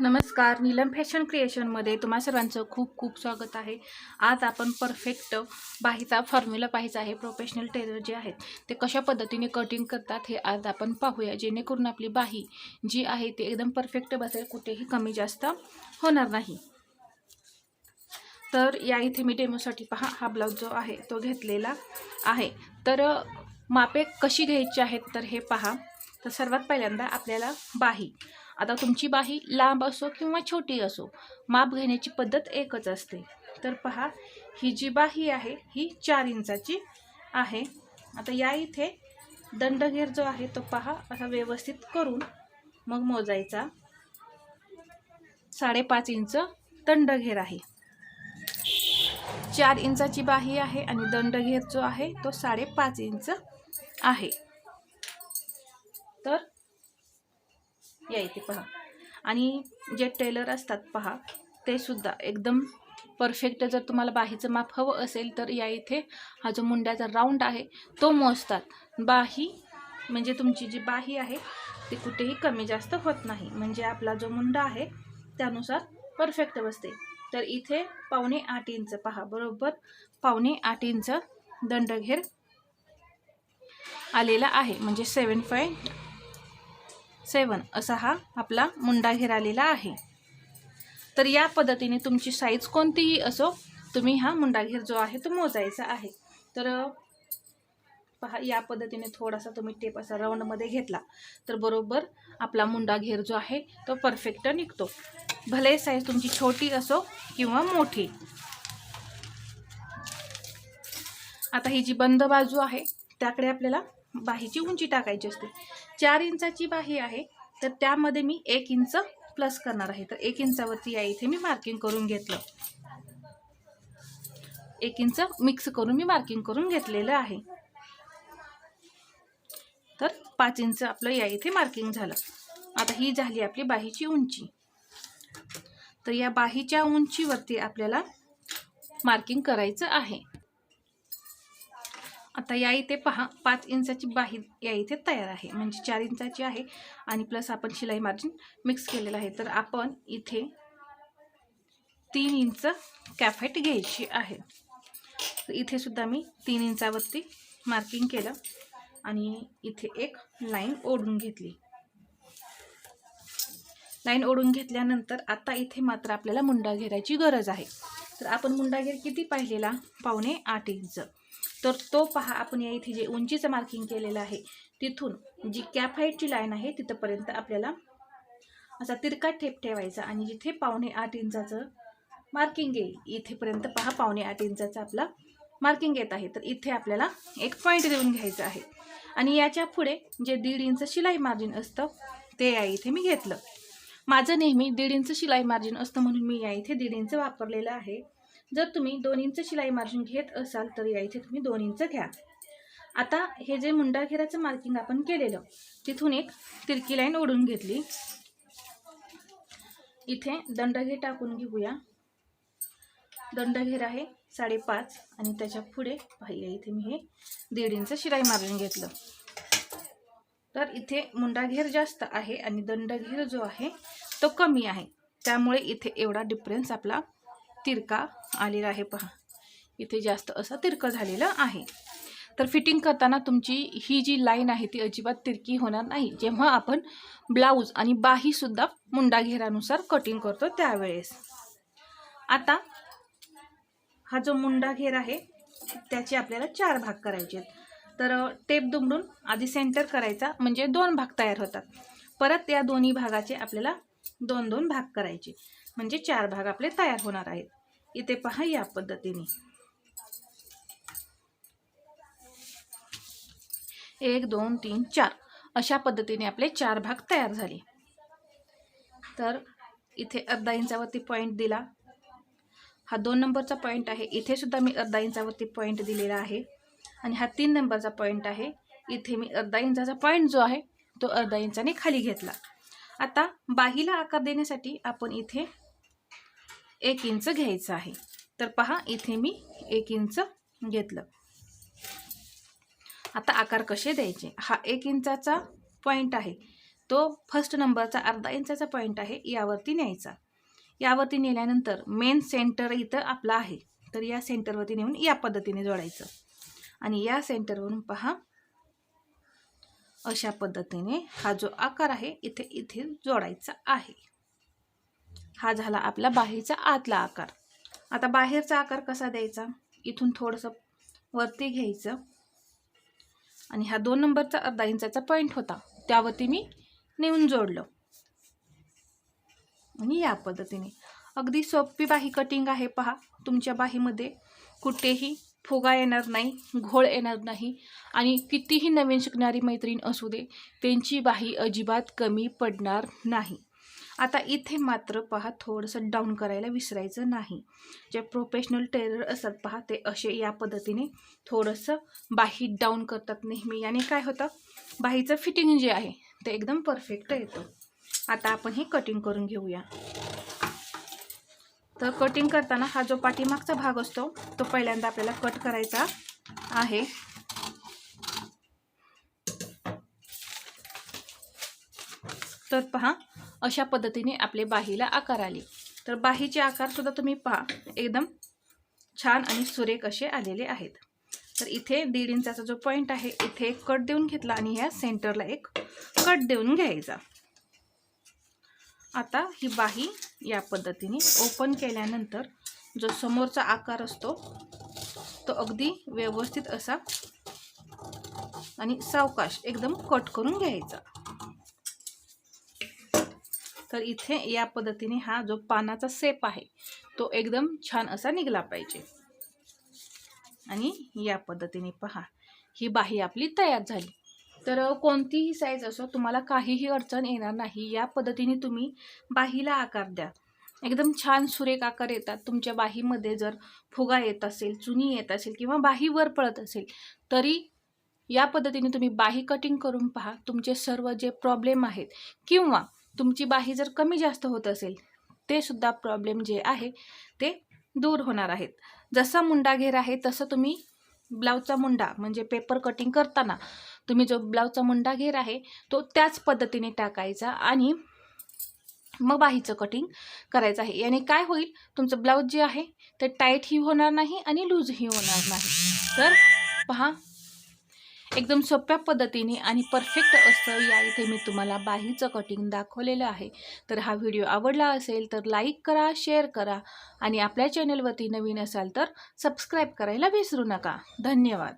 नमस्कार नीलम फॅशन क्रिएशनमध्ये तुम्हा सर्वांचं खूप खूप स्वागत आहे. आज आपण परफेक्ट बाहीचा फॉर्म्युला पाहायचा आहे प्रोफेशनल टेलर जे आहेत ते कशा पद्धतीने कटिंग करतात हे आज आपण पाहूया. जेणेकरून आपली बाही जी आहे ती एकदम परफेक्ट बसेल कुठेही कमी जास्त होणार नाही. तर या इथे मी डेमोसाठी पहा हा ब्लाऊज जो आहे तो घेतलेला आहे. तर मापे कशी घ्यायची आहेत तर हे पहा. तर सर्वात पहिल्यांदा आपल्याला बाही. आता तुमची बाही लांब असो किंवा छोटी असो माप घेण्याची पद्धत एकच असते. तर पहा ही जी बाही आहे ही चार इंचाची आहे. आता या इथे दंडघेर जो आहे तो पहा असा व्यवस्थित करून मग मोजायचा. साडेपाच इंच दंडघेर आहे. चार इंचाची बाही आहे आणि दंडघेर जो आहे तो साडेपाच इंच आहे. तर या इथे पहा. आणि जे टेलर असतात पहा ते सुद्धा एकदम परफेक्ट जर तुम्हाला बाहीचं माप हवं असेल तर या इथे हा जो मुंड्याचा राऊंड आहे तो मोजतात. बाही म्हणजे तुमची जी बाही आहे ती कुठेही कमी जास्त होत नाही. म्हणजे आपला जो मुंडा आहे त्यानुसार परफेक्ट बसते. तर इथे पावणे आठ इंच पहा बरोबर? पावणे आठ इंच दंडघेर आलेला आहे. म्हणजे सेवन पॉईंट सेवन असा हा आपला मुंडा घेर आलेला आहे. तर या पद्धतीने तुमची साईज कोणतीही असो तुम्ही हा मुंडा घेर जो आहे तो मोजायचा आहे. तर पहा या पद्धतीने थोडासा तुम्ही टेप असा राऊंडमध्ये घेतला. तर बरोबर आपला मुंडा घेर जो आहे तो परफेक्ट निघतो. भले साईज तुमची छोटी असो किंवा मोठी. आता ही जी बंद बाजू आहे त्याकडे आपल्याला बाहीची उंची टाकायची असते. चार इंचाची बाही आहे तर त्यामध्ये मी एक इंच प्लस करणार आहे. तर एक इंचावरती या इथे मी मार्किंग करून घेतलं. एक इंच मिक्स करून मी मार्किंग करून घेतलेलं आहे. तर पाच इंच आपलं या इथे मार्किंग झालं. आता ही झाली आपली बाहीची उंची. तर या बाहीच्या उंचीवरती आपल्याला मार्किंग करायचं आहे. आता या इथे पहा पाच इंचाची बाही या इथे तयार आहे. म्हणजे चार इंचाची आहे आणि प्लस आपण शिलाई मार्जिन मिक्स केलेलं आहे. तर आपण इथे तीन इंच कॅफेट घ्यायची आहे. तर इथे सुद्धा मी तीन इंचावरती मार्किंग केलं आणि इथे एक लाईन ओढून घेतली. लाईन ओढून घेतल्यानंतर आता इथे मात्र आपल्याला मुंडा घेरायची गरज आहे. तर आपण मुंडा घेर किती पाहिलेला? पावणे आठ इंच. तर तो पहा आपण या इथे जे उंचीचं मार्किंग केलेलं आहे तिथून जी कॅप हाईटची लाईन आहे तिथंपर्यंत आपल्याला असा तिरका ठेप ठेवायचा आणि जिथे पावणे आठ इंचाचं मार्किंग येईल इथेपर्यंत पहा पावणे आठ इंचाचं आपला मार्किंग येत आहे. तर इथे आपल्याला एक पॉईंट देऊन घ्यायचं आहे. आणि याच्यापुढे जे दीड इंच शिलाई मार्जिन असतं ते या इथे मी घेतलं. माझं नेहमी दीड इंच शिलाई मार्जिन असतं म्हणून मी या इथे दीड इंच वापरलेलं आहे. जर तुम्ही दोन इंच शिलाई मार्जिन घेत असाल तर या इथे तुम्ही दोन इंच घ्या. आता हे जे मुंडाघेराचं मार्किंग आपण केलेलं तिथून एक तिरकी लाईन ओढून घेतली. इथे दंडघेर टाकून घेऊया. दंडघेर आहे साडेपाच आणि त्याच्या पुढे पाहिजे इथे मी हे दीड इंच शिलाई मार्जिन घेतलं. तर इथे मुंडाघेर जास्त आहे आणि दंडघेर जो आहे तो कमी आहे. त्यामुळे इथे एवढा डिफरन्स आपला तिरका आलेला आहे पहा. इथे जास्त असं तिरकं झालेलं आहे. तर फिटिंग करताना तुमची ही जी लाईन आहे ती अजिबात तिरकी होणार नाही. जेव्हा आपण ब्लाऊज आणि बाहीसुद्धा मुंडा घेरानुसार कटिंग करतो त्यावेळेस. आता हा जो मुंडा घेर आहे त्याचे आपल्याला चार भाग करायचे आहेत. तर टेप दुमडून आधी सेंटर करायचा म्हणजे दोन भाग तयार होतात. परत या दोन्ही भागाचे आपल्याला दोन दोन भाग करायचे. म्हणजे चार भाग आपले तयार होणार आहेत. इथे पहा या पद्धतीने. एक दोन तीन चार. अशा पद्धतीने आपले चार भाग तयार झाले. तर इथे अर्धा इंचावरती पॉईंट दिला. हा दोन नंबरचा पॉईंट आहे. इथे सुद्धा मी अर्धा इंचावरती पॉईंट दिलेला आहे. आणि हा तीन नंबरचा पॉईंट आहे. इथे मी अर्धा इंचाचा पॉईंट जो आहे तो अर्धा इंचाने खाली घेतला. आता बाहीला आकार देण्यासाठी आपण इथे एक इंच घ्यायचं आहे. तर पहा इथे मी एक इंच घेतलं. आता आकार कसे द्यायचे? हा एक इंचाचा पॉईंट आहे. तो फर्स्ट नंबरचा अर्धा इंचाचा पॉईंट आहे यावरती न्यायचा. यावरती नेल्यानंतर मेन सेंटर इथं आपला आहे. तर या सेंटरवरती नेऊन या पद्धतीने जोडायचं. आणि या सेंटरवरून पहा अशा पद्धतीने हा जो आकार आहे इथे इथे जोडायचा आहे. हा झाला आपला बाहेरचा आतला आकार. आता बाहेरचा आकार कसा द्यायचा? इथून थोडंसं वरती घ्यायचं. आणि हा दोन नंबरचा अर्धा इंचाचा पॉईंट होता. त्यावरती मी नेऊन जोडलं. आणि या पद्धतीने. अगदी सोपी बाही कटिंग आहे पहा. तुमच्या बाहीमध्ये कुठेही फुगा येणार नाही घोळ येणार नाही. आणि कितीही नवीन शिकणारी मैत्रीण असू दे त्यांची बाही अजिबात कमी पडणार नाही. आता इथे मात्र पहा थोडंसं डाऊन करायला विसरायचं नाही. जे प्रोफेशनल टेलर असतात पहा ते असे या पद्धतीने थोडंसं बाही डाऊन करतात नेहमी. आणि काय होतं? बाहीचं फिटिंग जे आहे ते एकदम परफेक्ट येतं. आता आपण हे कटिंग करून घेऊया. तर कटिंग करताना हा जो पाठीमागचा भाग असतो तो पहिल्यांदा आपल्याला कट करायचा आहे. तर पहा अशा पद्धतीने आपले बाहीला आकार आले. तर बाहीचे आकारसुद्धा तुम्ही पहा. एकदम छान आणि सुरेख असे आलेले आहेत. तर इथे दीड इंचाचा जो पॉईंट आहे इथे एक कट देऊन घेतला आणि ह्या सेंटरला एक कट देऊन घ्यायचा. आता ही बाही या पद्धतीने ओपन केल्यानंतर जो समोरचा आकार असतो तो अगदी व्यवस्थित असा आणि सावकाश एकदम कट करून घ्यायचा. तर इथे या पद्धतीने हा जो पानाचा सेप आहे तो एकदम छान असा निघला पाहिजे. आणि या पद्धतीने पहा ही बाही आपली तयार झाली. तर कोणतीही साईज असो तुम्हाला काहीही अडचण येणार नाही. या पद्धतीने तुम्ही बाहीला आकार द्या. एकदम छान सुरेख आकार येतात. तुमच्या बाहीमध्ये जर फुगा येत असेल चुनी येत असेल किंवा बाही वर पडत असेल तरी या पद्धतीने तुम्ही बाही कटिंग करून पहा. तुमचे सर्व जे प्रॉब्लेम आहेत किंवा तुमची बाही जर कमी जास्त होत असेल ते सुद्धा प्रॉब्लेम जे आहे ते दूर होणार आहेत. जसा मुंडा घेर आहे तसं तुम्ही ब्लाऊजचा मुंडा म्हणजे पेपर कटिंग करताना तुम्ही जो ब्लाऊजचा मुंडा घेर आहे तो त्याच पद्धतीने टाकायचा आणि मग बाहीचं कटिंग करायचं आहे. याने काय होईल तुमचं ब्लाऊज जे आहे ते टाईटही होणार नाही आणि लूजही होणार नाही. तर पहा एकदम सोप्या पद्धतीने आणि परफेक्ट असं या इथे मी तुम्हाला बाहीचं कटिंग दाखवलेलं आहे. तर हा व्हिडिओ आवडला असेल तर लाईक करा शेअर करा आणि आपल्या चॅनलवरती नवीन असाल तर सबस्क्राईब करायला विसरू नका. धन्यवाद.